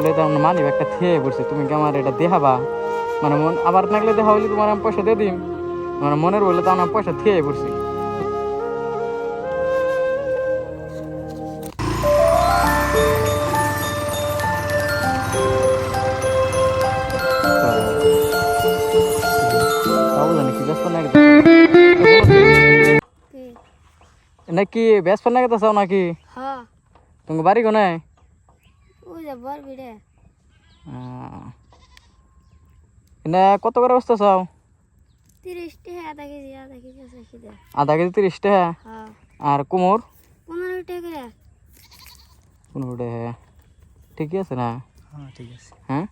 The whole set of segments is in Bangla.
বলে তার মানি একটা খেয়ে পড়ছে তুমি কি আমার এটা দেখাবা? মানে মন আবার নাগলে দেখা হইলে তোমার আমি পয়সা দিয়ে দিম। মানে মনের বলে তার আমি পয়সা খেয়ে পড়ছি। নাকি ব্যস্ত নাকি তো চাও নাকি? হ্যাঁ। তুমি বাড়ি কোনে? এনে কত করে বসতে চাও? তিরিশ আধা কেজি আধা কেজি আছে খিদে। আধা কেজি তিরিশ টাকা হ্যাঁ। আর কুমোর? পনেরো টাকা পনেরো টাকা ঠিকই আছে না? হ্যাঁ ঠিক আছে। হ্যাঁ?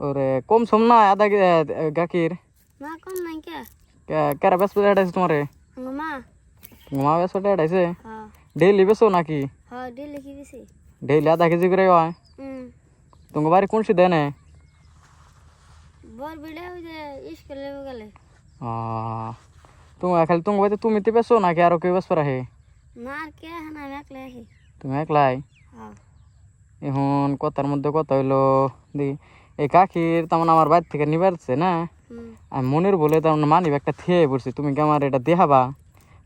ওরে কম সম না আধা কে- গাখির? মা কম নাই কে? কে- কেরা বেশ এটাইছে তোমারে? মা মা বেশ এটাইছে হ্যাঁ। ডেইলি বেসো নাকি? হ্যাঁ ডিল লিখি দিছি ডেইলি আধা কেজি করে হয়। তোমার বাড়ি কোন সিদ্ধ নে তুমি খালি তোমার বাড়িতে তুমি তে বেসো নাকি আরও কেউ বেসপা রাখে না আর কে আমি একলাই আহি। তুমি একলাই? এখন কথার মধ্যে কথা হইল দেখি এই কাকির তেমন আমার বাড়ি থেকে নিবারছে না। আমি মনের বলে তেমন মানি একটা খেয়ে পড়ছি তুমি কি আমার এটা দেখাবা?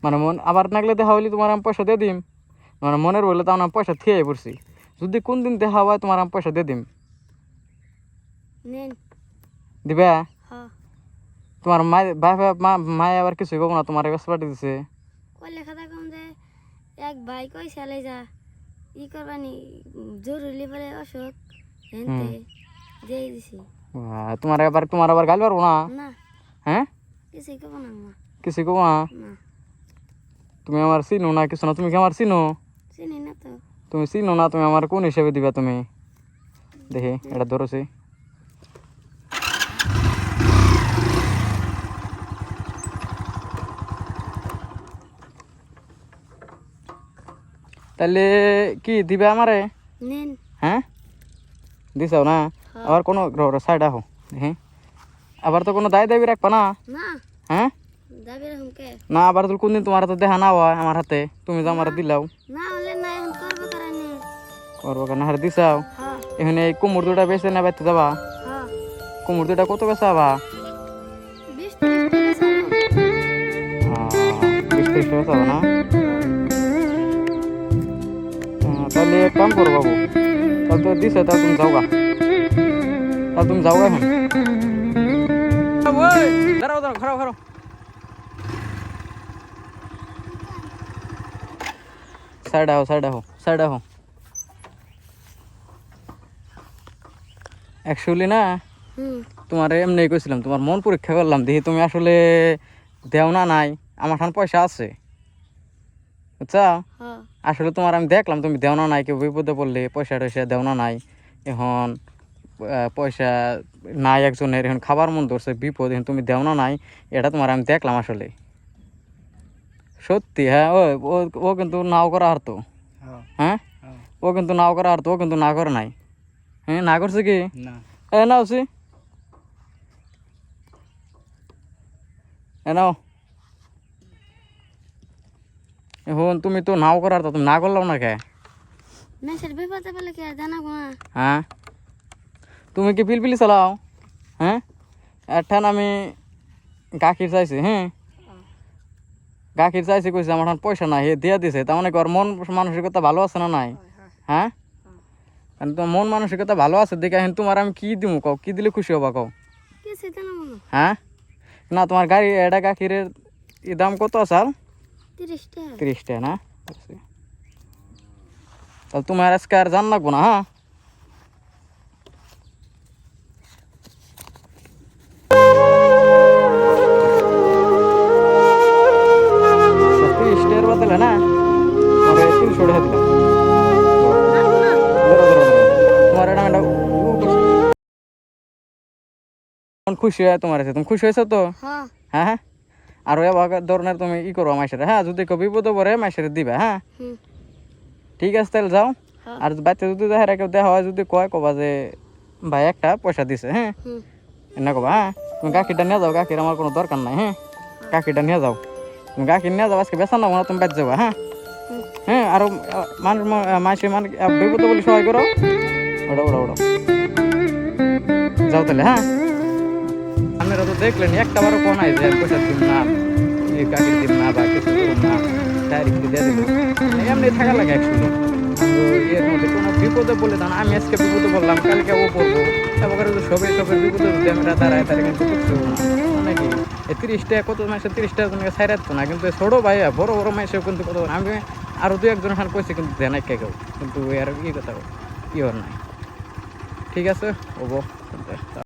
মানে মন আবার নাগলে দেখা হইলে তোমার আমি পয়সা দিয়ে দিম। মানে মনের বলে তেমন আমি পয়সা খেয়ে পড়ছি। যদি কোন দিন দেখা হয় তোমার আমি পয়সা দিয়ে দিম। দিবে? হ্যাঁ। তোমার মায় ভাই মা মায় আবার কিছু কব না তোমার ব্যস্ত পাঠিয়ে দিছে। যে? এক ভাই কই চালে যা ই করবানি জরুরি বলে অসুখ হেনতে দিয়ে দিছি। তোমার আবার তোমার আবার গাল পারব না? হ্যাঁ? কিছুই কব না কিছু কব না? তুমি আমার চিনো না কিছু না তুমি কি আমার চিনো? তো তুমি চিনো না তুমি আমার কোন হিসেবে দিবা তুমি দেখি এটা ধরছি তাহলে কি দিবে আমারে নেন হ্যাঁ দিছাও না হ্যাঁ। আবার কোনো সাইড আহো হ্যাঁ আবার তো কোনো দায় দাবি রাখবা না না হ্যাঁ যাবি রকম কে না আবার তো কোনদিন তোমার হাতে দেখা না হয় আমার হাতে তুমি তো আমার দিলাও না করব কেন হারে দিছাও হ্যাঁ এখানে এই কুমুর দুটা বেছে না বাইতে যাবা হ্যাঁ কুমুর দুটা কত বেচাবা বিশ তিরিশ টাকা ছাড়ো বিশ ত্রিশ টাকা চাবো না আহ, তাহলে এক কাম করো বাবু তাহলে তো দিছে তাহলে তুমি যাও গা তাহলে তুমি যাও গা এখন দাঁড়াও দাঁড়াও খারাপ খারাপ সাইড আহো সাইড আহো সাইড আহো অ্যাকচুয়ালি না? তোমার এমনি কইছিলাম তোমার মন পরীক্ষা করলাম দেখি তুমি আসলে দেও না নাই আমার ঠান পয়সা আছে। বুঝছা হ্যাঁ। আসলে তোমার আমি দেখলাম তুমি দেও না নাই কেউ বিপদে পড়লে পয়সা টয়সা দেও না নাই। এখন পয়সা নাই একজনের এখন খাবার মন ধরছে বিপদ এখন তুমি দেও না নাই এটা তোমার আমি দেখলাম আসলে। সত্যি হ্যাঁ ও ও- ও কিন্তু নাও করা আর তো। হ্যাঁ। হ্যাঁ? হ্যাঁ। ও কিন্তু নাও করা আর তো ও কিন্তু না করে নাই। হ্যাঁ না করছে কি না এ নাও সি এ নাও এখন তুমি তো নাও করার তো তুমি না করলাম না কে মেসের বিপদে বলে কি আর জানাব না হ্যাঁ তুমি কি পিলপিলি চালাও হ্যাঁ এঠান আমি গাখির চাইছি হ্যাঁ গাখির চাইছি কইছে আমার ঠান পয়সা নাই হে দিয়া দিছে তার মানে কি ওর মন মানসিকতা ভালো আছে না নাই হ্যাঁ কারণ তোমার মন মানসিকতা ভালো আছে দেখে এখন তোমার আমি কি দিমু কও? কি দিলে খুশি হবা কও? কিছু জানাব না হ্যাঁ? না তোমার গাড়ি এটা গাখিরের ই দাম কত আছে আর তিরিশ টাকা তিরিশ টাকা না? আচ্ছা। তাহলে তোমার আজকে আর জান লাগবো না হ্যাঁ? খুশি হয় তোমার আছে। তুমি খুশি হয়েছো তো? হ্যাঁ। হ্যাঁ হ্যাঁ। আর এবার ধরনের তুমি ই করো মাইসের হ্যাঁ যদি কেউ বিপদে পড়ে মাইসের দিবে হ্যাঁ? ঠিক আছে তাহলে যাও। হ্যাঁ। আর বাচ্চা যদি দেখা কেউ দেখা হয় যদি কয় কবা যে ভাই একটা পয়সা দিছে হ্যাঁ? এনে কবা হ্যাঁ? তুমি গাখিটা নিয়ে যাও গাখির আমার কোনো দরকার নাই হ্যাঁ? গাখিটা নিয়ে যাও। তুমি গাখির নিয়ে যাও আজকে বেসা না তুমি বেঁচে যাবা হ্যাঁ। হ্যাঁ আরও মানুষ মাসে মানে বিপদে বলে সহায় করো। ওটা ওটা ওটা যাও তাহলে হ্যাঁ? দেখলেন, একটা বারো কোন আছে যে পয়সা দিব না কাকির দিব না বা কিছু করুন না ডাইরেক্ট দিয়ে দেবো। মানে এমনি থাকা লাগে কোনো বিপদে বলে দান আমি আজকে বিপদে বললাম কালকে ও পড়ব। যদি সবাই সবের বিপদে যদি আমরা দাঁড়ায় তারা কিন্তু কিছু হব না। মানে কি এই তিরিশ টাকা কত মাসে তিরিশ টাকা তোমাকে সাইরাত না, কিন্তু ছোটো ভাইয়া বড় বড় মাসেও কিন্তু কত আমি আরও দু একজনের হান কইছি কিন্তু দেয় কে কেউ। কিন্তু এর ই কথা, ই ওর নাই। ঠিক আছে হব